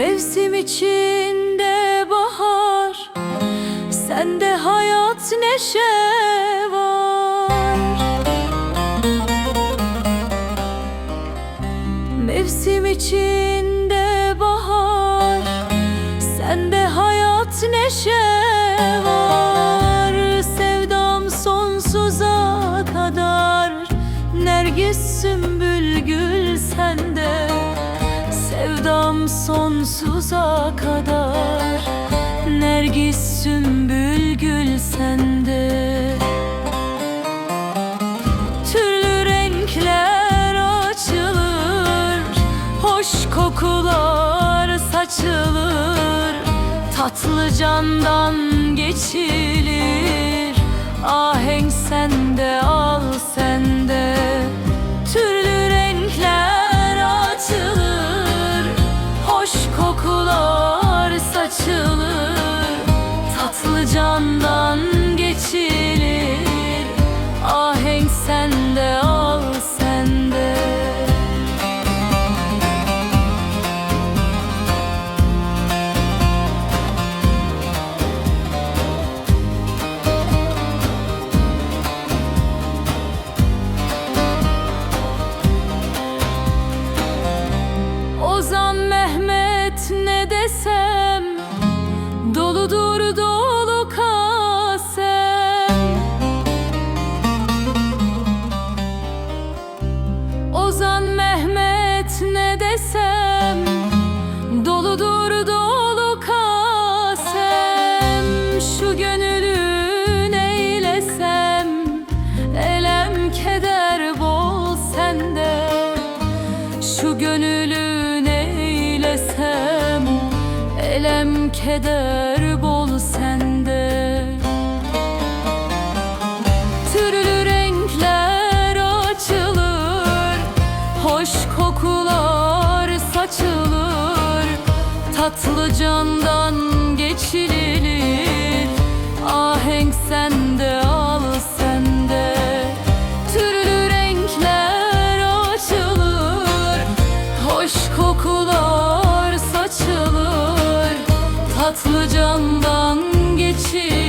Mevsim içinde bahar Sende hayat neşe var. Mevsim içinde bahar Sende hayat neşe var. Sevdam sonsuza kadar Nergis sümbül gül Sevdam sonsuza kadar. Nergis sümbül gül sende. Türlü renkler açılır Hoş kokular saçılır. Tatlı candan geçilir Ahenk sende al sende desem Doludur dolu kasem. Ozan Mehmet ne desem Doludur dolu kasem. Şu gönülün eylesem Elem keder bol sende. Şu gönülün keder bol sende. Türlü renkler açılır Hoş kokular saçılır. Tatlı candan geçilir Ahenk sende Tatlı candan geçilir